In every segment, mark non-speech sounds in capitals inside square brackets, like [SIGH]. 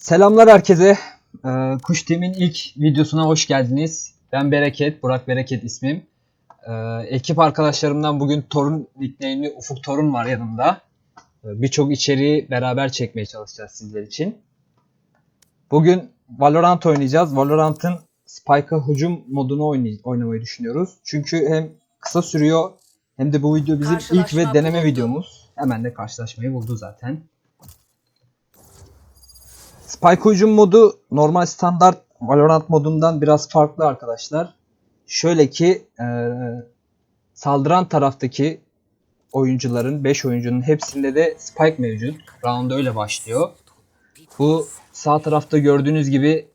Selamlar herkese. Ee, Kuş Team'in ilk videosuna hoş geldiniz. Ben Bereket, Burak Bereket ismim. Ee, ekip arkadaşlarımdan bugün Torun nickname'li Ufuk Torun var yanımda. Ee, Birçok içeriği beraber çekmeye çalışacağız sizler için. Bugün Valorant oynayacağız. Valorant'ın Spike'a hücum modunu oynamayı düşünüyoruz. Çünkü hem kısa sürüyor hem de bu video bizim ilk ve deneme videomuz. Hemen de karşılaşmayı buldu zaten. Spike hücum modu normal standart Valorant modundan biraz farklı arkadaşlar. Şöyle ki eee, saldıran taraftaki oyuncuların 5 oyuncunun hepsinde de spike mevcut. Round öyle başlıyor. Bu sağ tarafta gördüğünüz gibi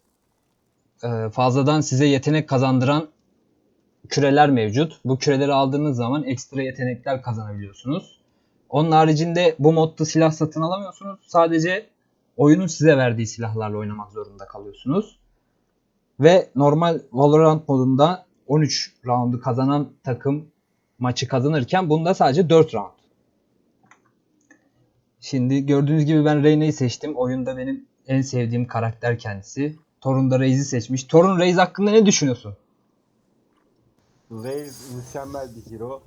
eee, fazladan size yetenek kazandıran küreler mevcut. Bu küreleri aldığınız zaman ekstra yetenekler kazanabiliyorsunuz. Onun haricinde bu modda silah satın alamıyorsunuz. Sadece oyunun size verdiği silahlarla oynamak zorunda kalıyorsunuz. Ve normal Valorant modunda 13 roundu kazanan takım maçı kazanırken bunda sadece 4 round. Şimdi gördüğünüz gibi ben Reyna'yı seçtim. Oyunda benim en sevdiğim karakter kendisi. Torun da Raze'i seçmiş. Torun Raze hakkında ne düşünüyorsun? Raze mükemmel bir hero.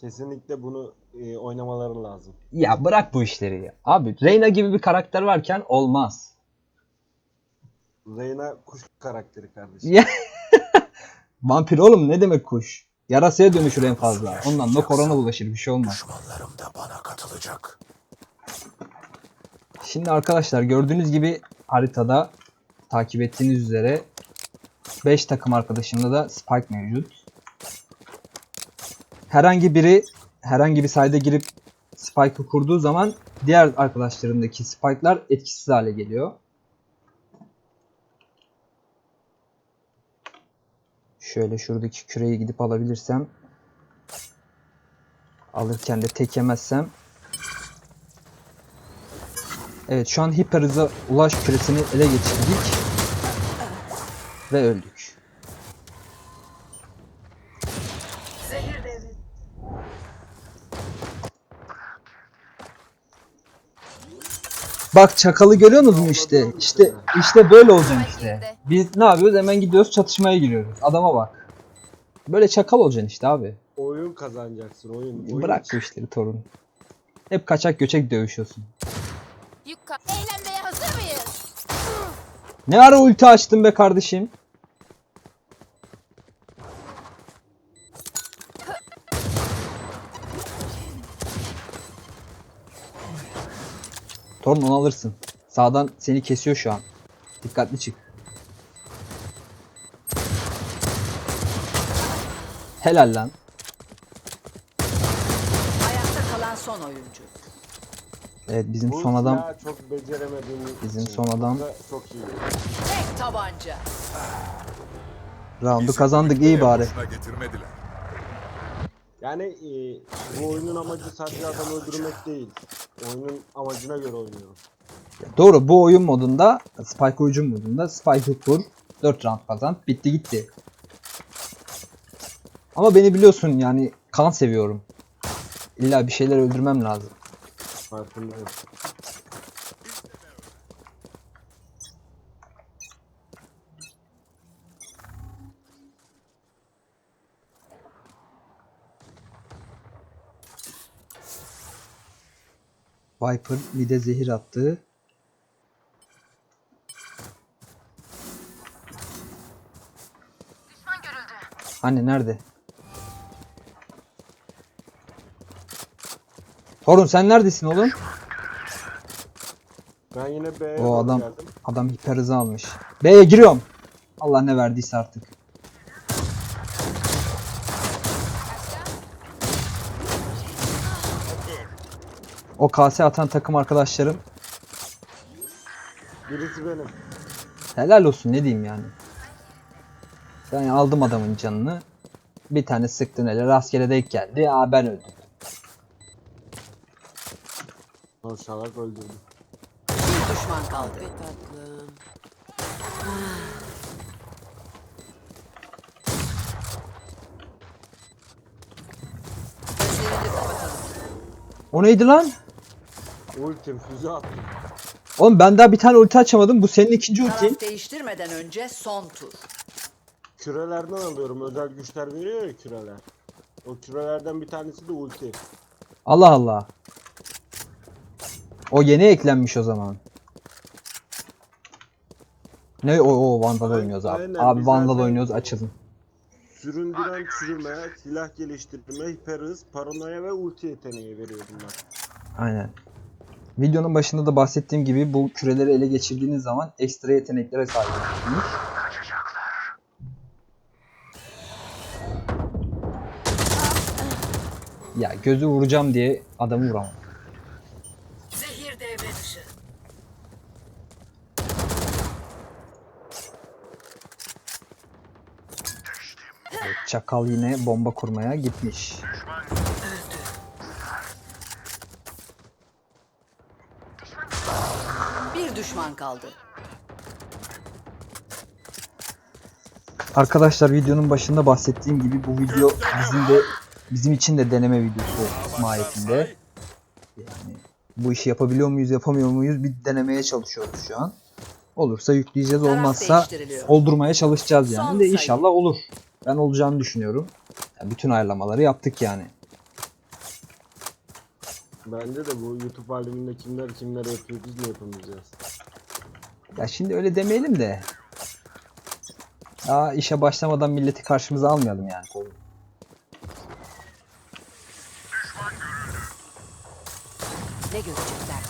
Kesinlikle bunu e, oynamaları lazım. Ya bırak bu işleri ya. Abi Reyna gibi bir karakter varken olmaz. Reyna kuş karakteri kardeşim. [LAUGHS] Vampir oğlum ne demek kuş? Yarasaya dönüşür en fazla. Ondan da korona bulaşır bir şey olmaz. Düşmanlarım da bana katılacak. Şimdi arkadaşlar gördüğünüz gibi haritada takip ettiğiniz üzere 5 takım arkadaşımda da Spike mevcut. Herhangi biri herhangi bir sayda girip Spike'ı kurduğu zaman diğer arkadaşlarımdaki Spike'lar etkisiz hale geliyor. Şöyle şuradaki küreyi gidip alabilirsem alırken de tek yemezsem Evet şu an hiper hıza ulaş küresini ele geçirdik. Ve öldük. Bak çakalı görüyorsunuz mu işte? İşte işte böyle olacaksın işte. Biz ne yapıyoruz? Hemen gidiyoruz çatışmaya giriyoruz. Adama bak. Böyle çakal olacaksın işte abi. Oyun kazanacaksın oyun. oyun Bırak bu işleri torun. Hep kaçak göçek dövüşüyorsun. Yukka. Eğlenmeye hazır mıyız? Ne ara ulti açtın be kardeşim? Torun onu alırsın. Sağdan seni kesiyor şu an. Dikkatli çık. Helal lan. Ayakta kalan son oyuncu. Evet bizim Bu son adam silahı çok beceremediğim Bizim için son adam- da çok iyi. Tek tabanca. roundu kazandık iyi bari. Boşuna getirmediler. Yani e, bu oyunun amacı sadece adam öldürmek değil. Oyunun amacına göre oynuyorum. Doğru bu oyun modunda Spike hücum modunda Spike'ı kur 4 round kazan bitti gitti. Ama beni biliyorsun yani kan seviyorum. İlla bir şeyler öldürmem lazım. Farkındayım. Viper mide zehir attı. Anne nerede? Torun sen neredesin oğlum? Ben yine B'ye O adam geldim. adam hiper hızı almış. B'ye giriyorum. Allah ne verdiyse artık. O kase atan takım arkadaşlarım Birisi benim. helal olsun ne diyeyim yani. Ben aldım adamın canını. Bir tane sıktın ele rastgele denk geldi. Aa ben öldüm. O salak öldürdü. Bir düşman kaldı. Kapatalım. O neydi lan? Ultim füze attım. Oğlum ben daha bir tane ulti açamadım. Bu senin ikinci ultin. Taraf değiştirmeden önce son tur. Kürelerden alıyorum. Özel güçler veriyor ya küreler. O kürelerden bir tanesi de ulti. Allah Allah. O yeni eklenmiş o zaman. Ne o o Vandal oynuyoruz abi. Aynen, Abi biz Vandal zaten- oynuyoruz açılın. Süründüren çürüme, silah geliştirme, hiper hız, paranoya ve ulti yeteneği veriyor bunlar. Aynen. Videonun başında da bahsettiğim gibi bu küreleri ele geçirdiğiniz zaman ekstra yeteneklere sahip oluyorsunuz. Ya gözü vuracağım diye adamı vuramam. Zehir devre dışı. Çakal yine bomba kurmaya gitmiş. Bir düşman kaldı. Arkadaşlar videonun başında bahsettiğim gibi bu video bizim de bizim için de deneme videosu mahiyetinde. Yani bu işi yapabiliyor muyuz, yapamıyor muyuz bir denemeye çalışıyoruz şu an. Olursa yükleyeceğiz, olmazsa oldurmaya çalışacağız yani. De inşallah olur. Ben olacağını düşünüyorum. Yani bütün ayarlamaları yaptık yani. Bence de bu YouTube aleminde kimler kimler yapıyor biz mi yapamayacağız? Ya şimdi öyle demeyelim de. Daha işe başlamadan milleti karşımıza almayalım yani. Ne görecekler?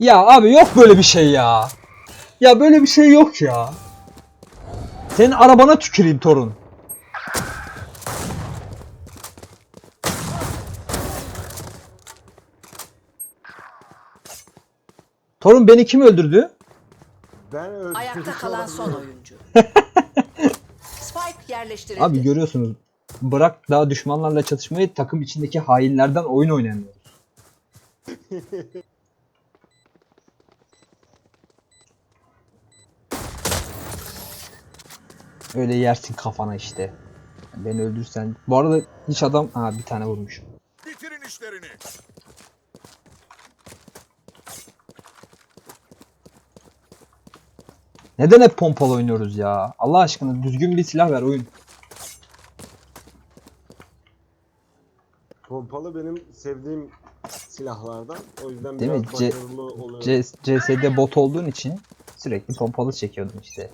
Ya abi yok böyle bir şey ya. Ya böyle bir şey yok ya. Senin arabana tüküreyim torun. Torun beni kim öldürdü? Ben öldüm. Ayakta kalan son oyuncu. [LAUGHS] Spike yerleştirildi. Abi görüyorsunuz. Bırak daha düşmanlarla çatışmayı takım içindeki hainlerden oyun oynamıyoruz. [LAUGHS] Öyle yersin kafana işte. Beni öldürsen. Bu arada hiç adam... Ha bir tane vurmuş. Bitirin işlerini. Neden hep pompalı oynuyoruz ya? Allah aşkına düzgün bir silah ver oyun. Pompalı benim sevdiğim silahlardan. O yüzden Değil mi? biraz C- başarılı oluyor. C- CS'de bot olduğun için sürekli pompalı çekiyordum işte.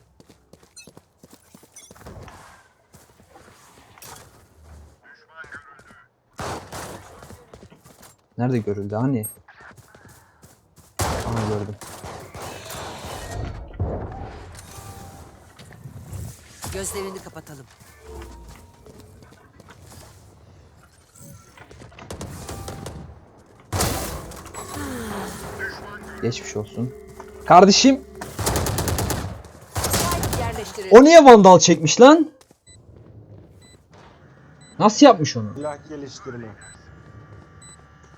Nerede görüldü hani? Gözlerini kapatalım. Geçmiş olsun. Kardeşim o niye vandal çekmiş lan? Nasıl yapmış onu? Silah geliştirme.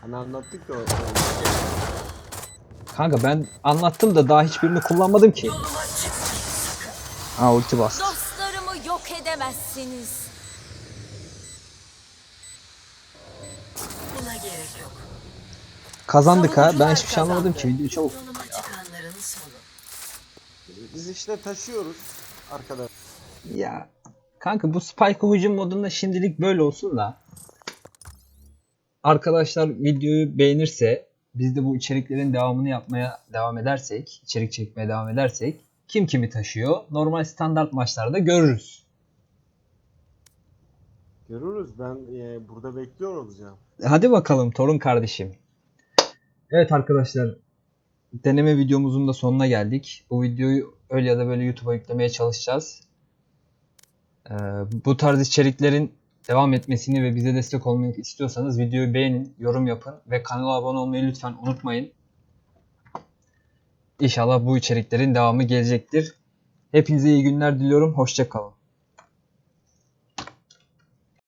Hani anlattık da o- Kanka ben anlattım da daha hiçbirini kullanmadım ki. Ha ulti bastı. Edemezsiniz. Buna gerek yok. Kazandık ha. Ben hiçbir şey anlamadım ki. Video çabuk. Yoluma çıkanların sonu. Biz işte taşıyoruz arkadaş. Ya kanka bu Spike hücum modunda şimdilik böyle olsun da arkadaşlar videoyu beğenirse biz de bu içeriklerin devamını yapmaya devam edersek, içerik çekmeye devam edersek kim kimi taşıyor normal standart maçlarda görürüz. Görürüz. Ben e, burada bekliyor olacağım. Hadi bakalım torun kardeşim. Evet arkadaşlar deneme videomuzun da sonuna geldik. Bu videoyu öyle ya da böyle YouTube'a yüklemeye çalışacağız. Ee, bu tarz içeriklerin devam etmesini ve bize destek olmayı istiyorsanız videoyu beğenin, yorum yapın ve kanala abone olmayı lütfen unutmayın. İnşallah bu içeriklerin devamı gelecektir. Hepinize iyi günler diliyorum. Hoşçakalın.